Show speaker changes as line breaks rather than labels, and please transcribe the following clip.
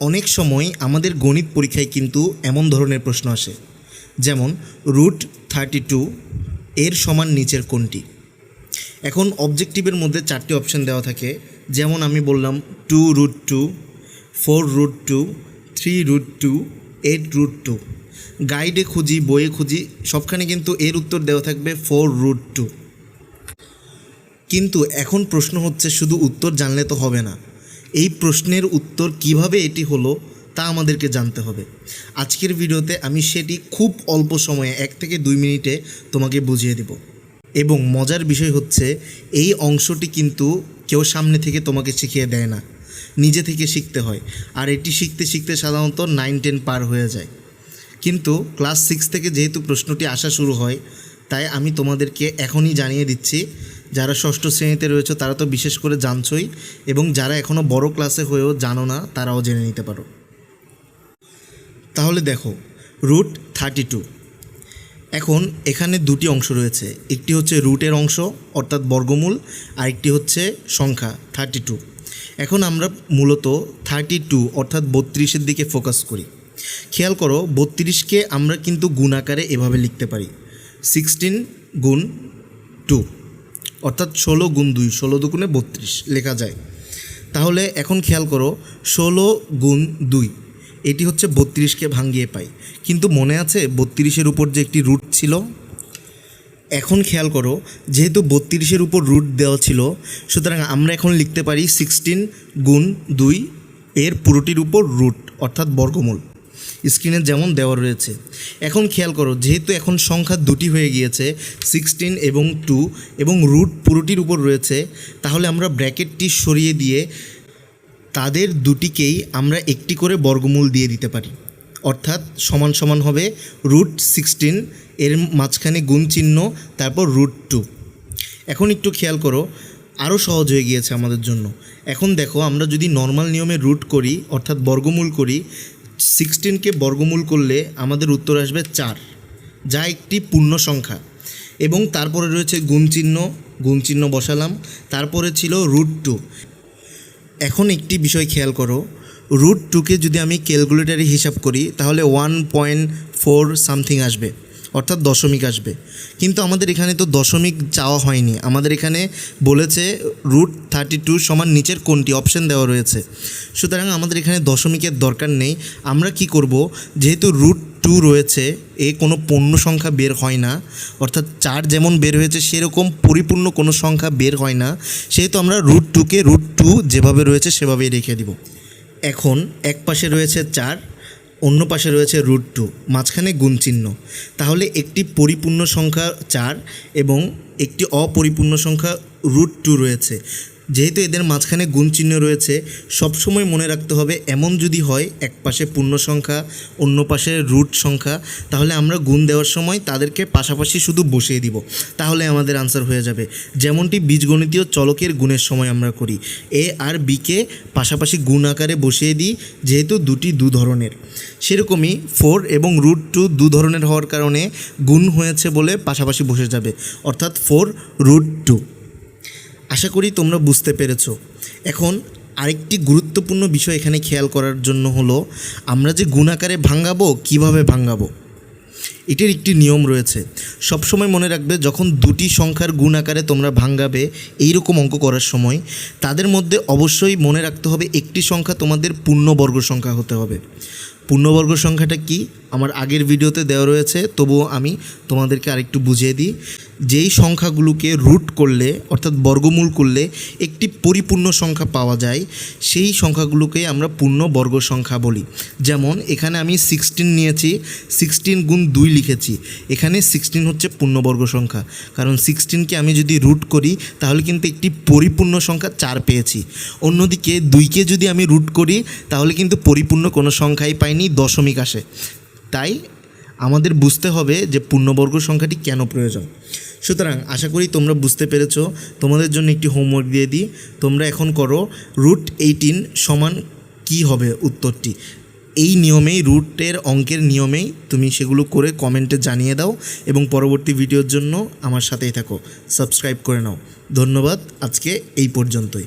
অনেক সময় আমাদের গণিত পরীক্ষায় কিন্তু এমন ধরনের প্রশ্ন আসে। যেমন, রুট থার্টি টু এর সমান নিচের কোনটি? এখন অবজেক্টিভের মধ্যে চারটি অপশন দেওয়া থাকে। যেমন আমি বললাম, two root two, four root two, three root two, eight root two. গাইডে খুঁজি, বইয়ে খুঁজি, সবখানে কিন্তু এর উত্তর দেওয়া থাকবে ফোর রুট টু। কিন্তু এখন প্রশ্ন হচ্ছে, শুধু উত্তর জানলে তো হবে না। এই প্রশ্নের উত্তর কীভাবে এটি হলো তা আমাদেরকে জানতে হবে। আজকের ভিডিওতে আমি সেটি খুব অল্প সময়ে, এক থেকে দুই মিনিটে তোমাকে বুঝিয়ে দেব। এবং মজার বিষয় হচ্ছে, এই অংশটি কিন্তু কেউ সামনে থেকে তোমাকে শিখিয়ে দেয় না। নিজে থেকে শিখতে হয়। আর এটি শিখতে শিখতে সাধারণত নাইন, টেন পার হয়ে যায়। কিন্তু ক্লাস সিক্স থেকে যেহেতু প্রশ্নটি আসা শুরু হয়, তাই আমি তোমাদেরকে এখনই জানিয়ে দিচ্ছি যারা ষষ্ঠ শ্রেণীতে রয়েছে, তারা তো বিশেষ করে জানছই এবং যারা এখনও বড় ক্লাসে হয়েও জানো না, তারাও জেনে নিতে পারো। তাহলে দেখো রুট থার্টি টু এখন এখানে দুটি অংশ রয়েছে, একটি হচ্ছে রুটের অংশ, অর্থাৎ বর্গমূল আর একটি হচ্ছে সংখ্যা থার্টি টু এখন আমরা মূলত থার্টি টু অর্থাৎ বত্রিশের দিকে ফোকাস করি। খেয়াল করো, বত্রিশকে আমরা কিন্তু গুণ আকারে এভাবে লিখতে পারি। সিক্সটিন গুণ টু অর্থাৎ ষোলো গুণ দুই, ষোলো দুগুণে বত্রিশ লেখা যায়। তাহলে এখন খেয়াল করো, ষোলো গুণ দুই, এটি হচ্ছে বত্রিশকে ভাঙিয়ে পাই। কিন্তু মনে আছে বত্রিশের উপর যে একটি রুট ছিল? এখন খেয়াল করো, যেহেতু বত্রিশের উপর রুট দেওয়া ছিল, সুতরাং আমরা এখন লিখতে পারি সিক্সটিন গুণ দুই এর পুরোটির উপর রুট, অর্থাৎ বর্গমূল। স্ক্রিনে যেমন দেওয়া রয়েছে। এখন খেয়াল করো, যেহেতু এখন সংখ্যা দুটি হয়ে গিয়েছে সিক্সটিন এবং টু এবং রুট পুরোটির উপর রয়েছে, তাহলে আমরা ব্র্যাকেটটি সরিয়ে দিয়ে তাদের দুটিকেই আমরা একটি করে বর্গমূল দিয়ে দিতে পারি। অর্থাৎ সমান সমান হবে রুট সিক্সটিন এর মাঝখানে গুণ চিহ্ন, তারপর রুট টু এখন একটু খেয়াল করো আরও সহজ হয়ে গিয়েছে আমাদের জন্য। এখন দেখো, আমরা যদি নর্মাল নিয়মে রুট করি, অর্থাৎ বর্গমূল করি সিক্সটিনকে বর্গমূল করলে আমাদের উত্তর আসবে চার, যা একটি পূর্ণ সংখ্যা। এবং তারপরে রয়েছে গুণ চিহ্ন গুণ চিহ্ন বসালাম, তারপরে ছিল রুট টু এখন একটি বিষয় খেয়াল করো রুট টুকে যদি আমি ক্যালকুলেটারে হিসাব করি, তাহলে ওয়ান পয়েন্ট ফোর সামথিং আসবে। অর্থাৎ দশমিক আসবে। কিন্তু আমাদের এখানে তো দশমিক চাওয়া হয়নি। আমাদের এখানে বলেছে রুট থার্টি টু সমান নিচের কোনটি? অপশন দেওয়া রয়েছে। সুতরাং আমাদের এখানে দশমিকের দরকার নেই। আমরা কি করব? যেহেতু রুট টু রয়েছে, এ কোনো পূর্ণ সংখ্যা বের হয় না, অর্থাৎ চার যেমন বের হয়েছে, সেরকম পরিপূর্ণ কোনো সংখ্যা বের হয় না। সেহেতু আমরা রুট টুকে রুট টু যেভাবে রয়েছে, সেভাবেই রেখে দিব। এখন এক পাশে রয়েছে চার অন্য পাশে রয়েছে রুট টু, মাঝখানে গুণ চিহ্ন। তাহলে একটি পরিপূর্ণ সংখ্যা চার এবং একটি অপরিপূর্ণ সংখ্যা রুট টু রয়েছে। যেহেতু এদের মাঝখানে গুণ চিহ্ন রয়েছে, সবসময় মনে রাখতে হবে এমন যদি হয় এক পাশে পূর্ণ সংখ্যা, অন্য পাশে রুট সংখ্যা, তাহলে আমরা গুণ দেওয়ার সময় তাদেরকে পাশাপাশি শুধু বসিয়ে দিব। তাহলে আমাদের আনসার হয়ে যাবে। যেমনটি বীজগণিতীয় চলকের গুণের সময় আমরা করি। এ আর বিকে পাশাপাশি গুণ আকারে বসিয়ে দিই, যেহেতু দুটি দু ধরনের। সেরকমই ফোর এবং রুট টু দু ধরনের হওয়ার কারণে গুণ হয়েছে বলে পাশাপাশি বসে যাবে। অর্থাৎ ফোর রুট টু আশা করি তোমরা বুঝতে পেরেছ। এখন আরেকটি গুরুত্বপূর্ণ বিষয় এখানে খেয়াল করার জন্য হলো, আমরা যে গুণাকারে ভাঙাবো কীভাবে ভাঙাবো এটির একটি নিয়ম রয়েছে। সবসময় মনে রাখবে, যখন দুটি সংখ্যার গুণ আকারে তোমরা ভাঙাবে এইরকম অঙ্ক করার সময়, তাদের মধ্যে অবশ্যই মনে রাখতে হবে, একটি সংখ্যা তোমাদের পূর্ণবর্গ সংখ্যা হতে হবে। পূর্ণবর্গ সংখ্যাটা কি? আমার আগের ভিডিওতে দেওয়া রয়েছে, তবুও আমি তোমাদেরকে আরেকটু বুঝিয়ে দিই। যেই সংখ্যাগুলোকে রুট করলে, অর্থাৎ বর্গমূল করলে, একটি পরিপূর্ণ সংখ্যা পাওয়া যায়, সেই সংখ্যাগুলোকে আমরা পূর্ণ বর্গ সংখ্যা বলি। যেমন, এখানে আমি সিক্সটিন নিয়েছি সিক্সটিন গুণ দুই লিখেছি। এখানে সিক্সটিন হচ্ছে পূর্ণবর্গ সংখ্যা। কারণ সিক্সটিনকে আমি যদি রুট করি, তাহলে কিন্তু একটি পরিপূর্ণ সংখ্যা চার পেয়েছি। অন্যদিকে দুইকে যদি আমি রুট করি, তাহলে কিন্তু পরিপূর্ণ কোনো সংখ্যাই পাইনি, দশমিক আসে। তাই আমাদের বুঝতে হবে যে পূর্ণবর্গ সংখ্যাটি কেন প্রয়োজন। সুতরাং আশা করি তোমরা বুঝতে পেরেছ, তোমাদের জন্য একটি হোমওয়ার্ক দিয়ে দিই। তোমরা এখন করো রুট এইটিন সমান কি হবে উত্তরটি? এই নিয়মেই, রুটের অঙ্কের নিয়মেই তুমি সেগুলো করে কমেন্টে জানিয়ে দাও এবং পরবর্তী ভিডিওর জন্য আমার সাথেই থাকো। সাবস্ক্রাইব করে নাও। ধন্যবাদ, আজকে এই পর্যন্তই।